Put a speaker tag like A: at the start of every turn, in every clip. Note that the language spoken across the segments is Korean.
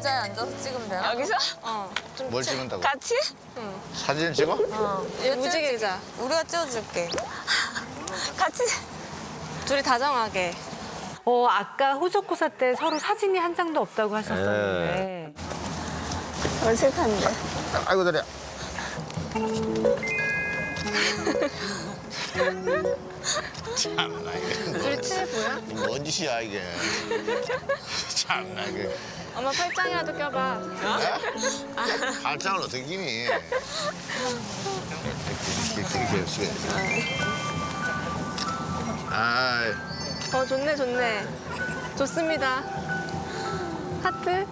A: 의자에 앉아서 찍으면 되나?
B: 여기서?
A: 어.
C: 뭘 찍는다고?
B: 같이?
C: 사진 찍어?
A: 어.
B: 무지개 의자.
A: 우리가 찍어줄게.
B: 같이?
A: 둘이 다정하게.
D: 어, 아까 호적고사 때 서로 사진이 한 장도 없다고 하셨었는데.
B: 어색한데.
C: 아이고 다리야. 참나 이게.
A: 친해 보여?
C: 뭔 짓이야 이게. 참나 이게.
A: 엄마 팔짱이라도 껴봐.
C: 발장을 어떻게 끼니? 이렇게 이렇게 이렇게. 아,
A: 어, 좋네, 좋네. 좋습니다. 하트.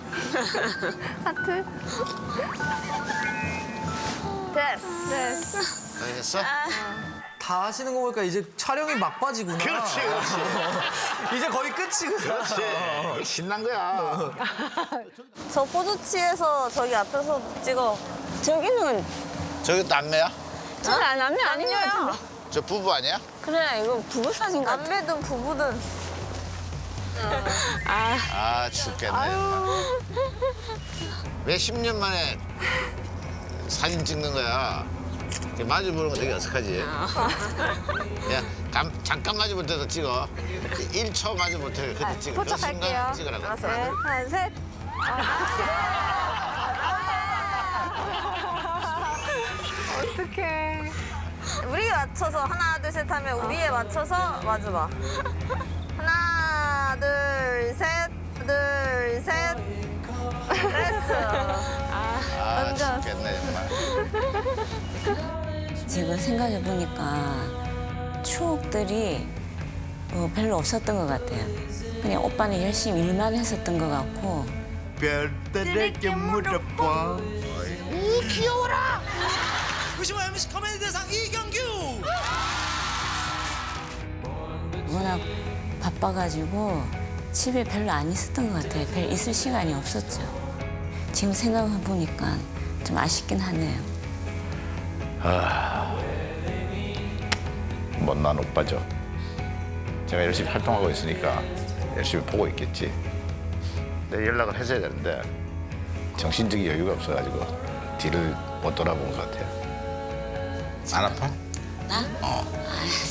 A: 하트. 됐어. 됐어.
C: 알겠어?
E: 다 하시는 거 보니까 이제 촬영이 막바지구나.
C: 그렇지, 그렇지.
E: 이제 거의 끝이구나.
C: 그렇지. 신난 거야.
A: 저 포즈 취해서 저기 앞에서 찍어.
B: 저기는
C: 저기 남매야?
B: 저기 안 남매 아니냐?
C: 저 부부 아니야?
B: 그래, 이거 부부 사진 같아.
A: 남매든 부부든.
C: 아 죽겠네. 왜 10년 만에 사진 찍는 거야? 이렇게 마주 보는 거 되게 어색하지? 야, 감- 잠깐 마주 볼 때도 찍어. 1초 마주 볼때 그때 찍어. 그
A: 포착할게요.
C: 순간 찍으라고.
A: 알았어. 네, 하나, 셋.
D: 어떡해.
A: 우리에 맞춰서 하나, 둘, 셋 하면 우리에 맞춰서 마주봐. 하나, 둘, 셋. 둘, 셋.
F: 지금 생각해 보니까 추억들이 어, 별로 없었던 것 같아요. 그냥 오빠는 열심히 일만 했었던 것 같고
C: 별들에게 물어봐.
G: 의심와 MC 코미디 대상 이경규
F: 워낙 바빠가지고 집에 별로 안 있었던 것 같아요. 별 있을 시간이 없었죠. 지금 생각해 보니까 좀 아쉽긴 하네요.
C: 못난 오빠죠. 제가 열심히 활동하고 있으니까 열심히 보고 있겠지. 내 연락을 해줘야 되는데 정신적인 여유가 없어가지고 뒤를 못 돌아본 것 같아요. 안 아파?
F: 나? 아,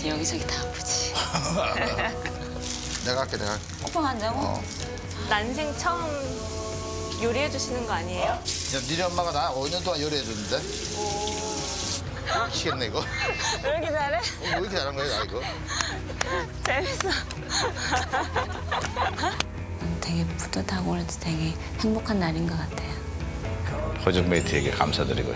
F: 여기저기 다 아프지.
C: 내가 할게, 내가 할게.
F: 오빠 간다고?
C: 어.
A: 난생 처음 요리해 주시는 거 아니에요?
C: 야, 니네 엄마가 나 5년 동안 요리해 줬는데? 미치겠네, 이거.
A: 왜 이렇게 잘해?
C: 어, 왜 이렇게 잘한 거야, 나 이거?
A: 재밌어.
F: 음, 되게 뿌듯하고 그래도 되게 행복한 날인 것 같아요.
C: 호정 메이트에게 감사드리고요.